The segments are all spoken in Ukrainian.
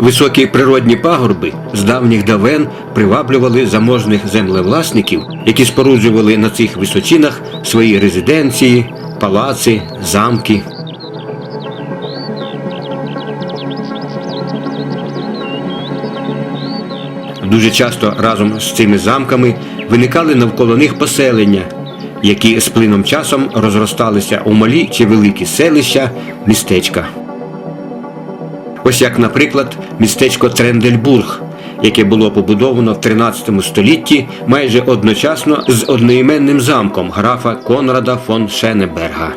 Високі природні пагорби з давніх давен приваблювали заможних землевласників, які споруджували на цих височинах свої резиденції, палаци, замки. Дуже часто разом з цими замками виникали навколо них поселення, які з плином часом розросталися у малі чи великі селища, містечка. Ось як, наприклад, містечко Трендельбург, яке було побудовано в 13 столітті майже одночасно з одноіменним замком графа Конрада фон Шенеберга.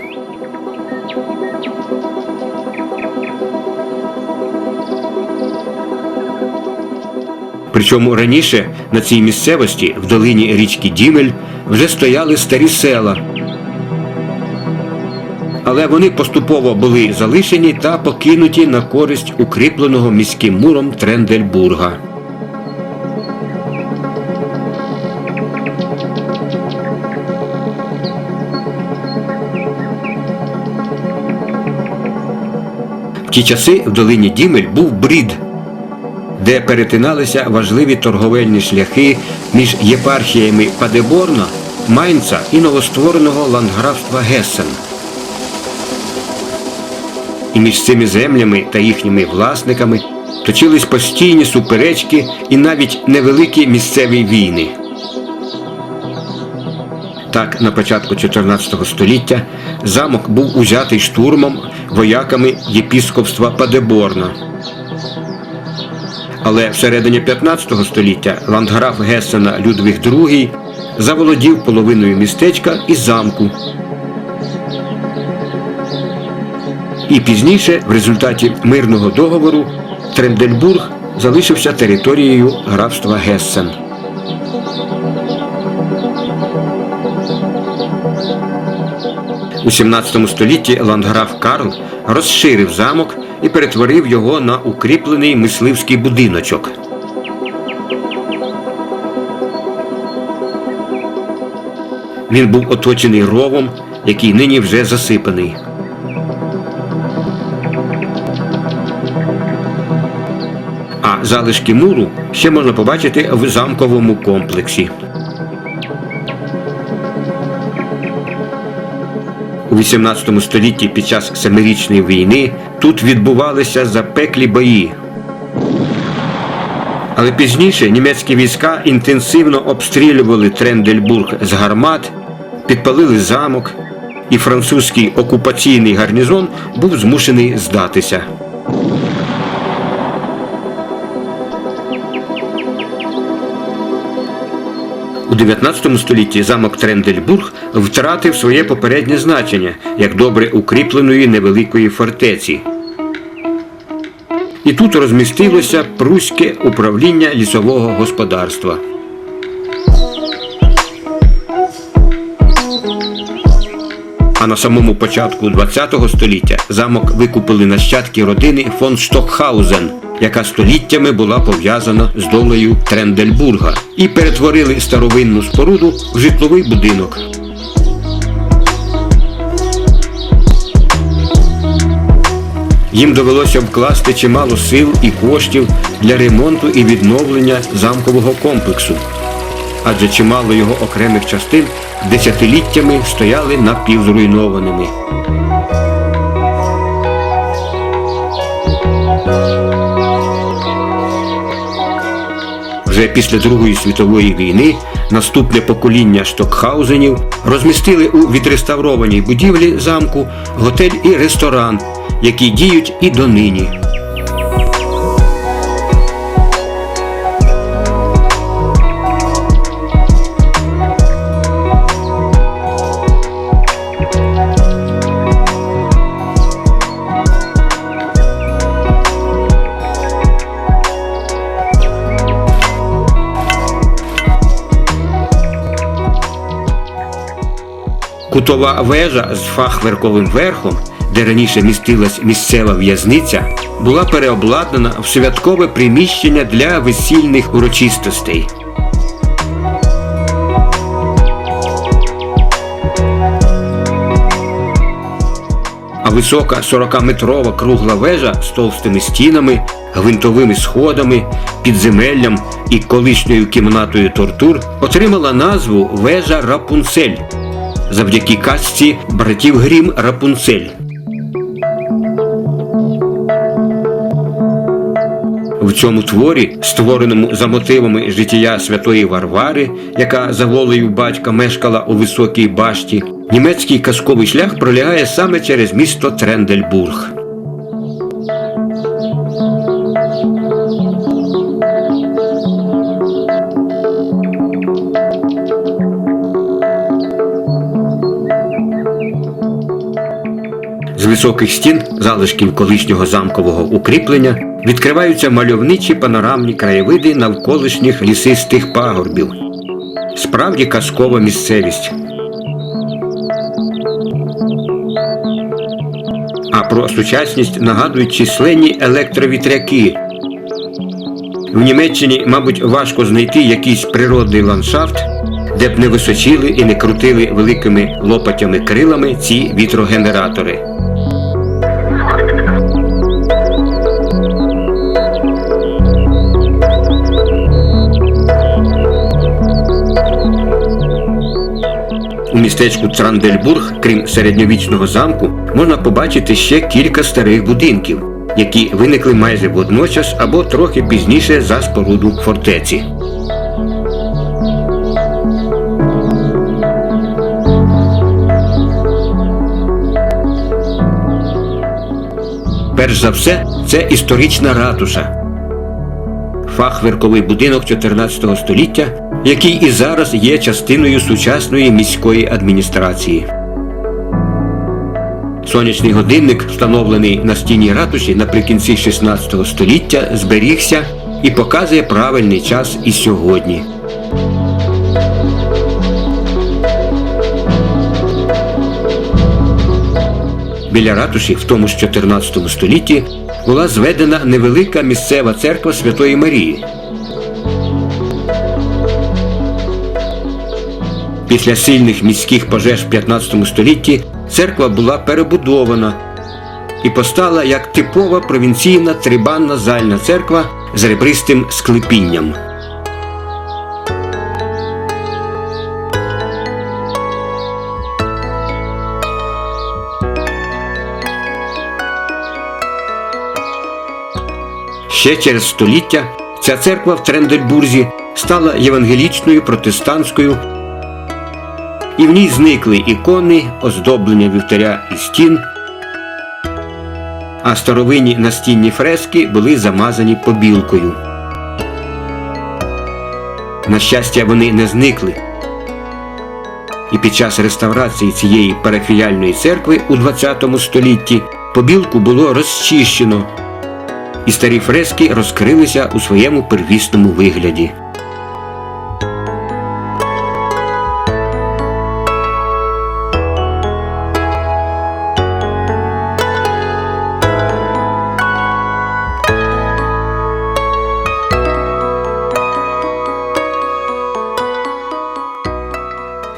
Причому раніше на цій місцевості, в долині річки Дімель, вже стояли старі села. Але вони поступово були залишені та покинуті на користь укріпленого міським муром Трендельбурга. В ті часи в долині Дімель був брід, де перетиналися важливі торговельні шляхи між єпархіями Падеборна, Майнца і новоствореного ландграфства Гессен. І між цими землями та їхніми власниками точились постійні суперечки і навіть невеликі місцеві війни. Так, на початку 14 століття замок був узятий штурмом вояками єпіскопства Падеборна. Але всередині 15 століття ландграф Гессена Людвиг II заволодів половиною містечка і замку. І пізніше, в результаті мирного договору, Трендельбург залишився територією графства Гессен. У 17 столітті ландграф Карл розширив замок і перетворив його на укріплений мисливський будиночок. Він був оточений ровом, який нині вже засипаний. Залишки муру ще можна побачити в замковому комплексі. У 18 столітті під час Семирічної війни тут відбувалися запеклі бої. Але пізніше німецькі війська інтенсивно обстрілювали Трендельбург з гармат, підпалили замок, і французький окупаційний гарнізон був змушений здатися. У 19 столітті замок Трендельбург втратив своє попереднє значення як добре укріпленої невеликої фортеці. І тут розмістилося пруське управління лісового господарства. А на самому початку ХХ століття замок викупили нащадки родини фон Штокхаузен, яка століттями була пов'язана з долею Трендельбурга, і перетворили старовинну споруду в житловий будинок. Їм довелося вкласти чимало сил і коштів для ремонту і відновлення замкового комплексу, адже чимало його окремих частин десятиліттями стояли напівзруйнованими. Вже після Другої світової війни наступне покоління Штокхаузенів розмістили у відреставрованій будівлі замку готель і ресторан, які діють і донині. Кутова вежа з фахверковим верхом, де раніше містилась місцева в'язниця, була переобладнана в святкове приміщення для весільних урочистостей. А висока 40-метрова кругла вежа з товстими стінами, гвинтовими сходами, підземеллям і колишньою кімнатою тортур отримала назву Вежа Рапунцель завдяки казці братів Грім Рапунцель. В цьому творі, створеному за мотивами життя святої Варвари, яка за волею батька мешкала у високій башті, німецький казковий шлях пролягає саме через місто Трендельбург. Високих стін, залишків колишнього замкового укріплення, відкриваються мальовничі панорамні краєвиди навколишніх лісистих пагорбів. Справді казкова місцевість. А про сучасність нагадують численні електровітряки. В Німеччині, мабуть, важко знайти якийсь природний ландшафт, де б не височили і не крутили великими лопатями крилами ці вітрогенератори. У містечку Трандельбург, крім середньовічного замку, можна побачити ще кілька старих будинків, які виникли майже водночас або трохи пізніше за споруду фортеці. Перш за все, це історична ратуша. Фахверковий будинок 14 століття, який і зараз є частиною сучасної міської адміністрації. Сонячний годинник, встановлений на стіні ратуші наприкінці 16 століття, зберігся і показує правильний час і сьогодні. Біля ратуші, в тому ж 14 столітті, була зведена невелика місцева церква Святої Марії. Після сильних міських пожеж в 15 столітті церква була перебудована і постала як типова провінційна трибанна зальна церква з ребристим склепінням. Ще через століття ця церква в Трендельбурзі стала євангелічною протестантською, і в ній зникли ікони, оздоблення вівтаря і стін, а старовинні настінні фрески були замазані побілкою. На щастя, вони не зникли. І під час реставрації цієї парафіяльної церкви у ХХ столітті побілку було розчищено і старі фрески розкрилися у своєму первісному вигляді.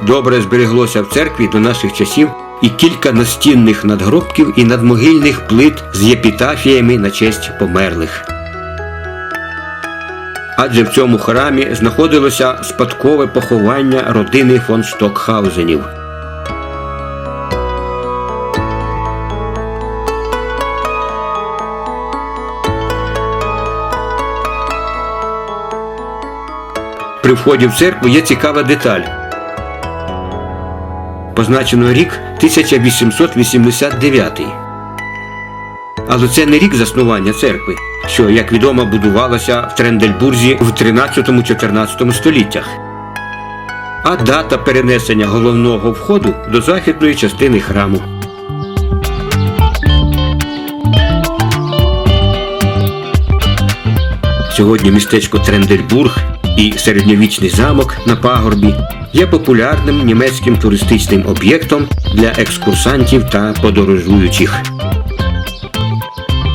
Добре збереглося в церкві до наших часів і кілька настінних надгробків і надмогильних плит з єпітафіями на честь померлих. Адже в цьому храмі знаходилося спадкове поховання родини фон Штокхаузенів. При вході в церкву є цікава деталь. Позначено рік 1889. Але це не рік заснування церкви, що, як відомо, будувалася в Трендельбурзі в 13-14 століттях, а дата перенесення головного входу до західної частини храму. Сьогодні містечко Трендельбург і середньовічний замок на пагорбі є популярним німецьким туристичним об'єктом для екскурсантів та подорожуючих.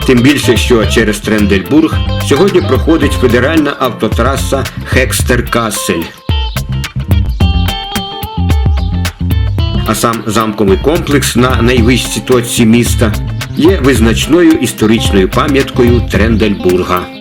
Тим більше, що через Трендельбург сьогодні проходить федеральна автотраса Хекстеркассель. а сам замковий комплекс на найвищій точці міста є визначною історичною пам'яткою Трендельбурга.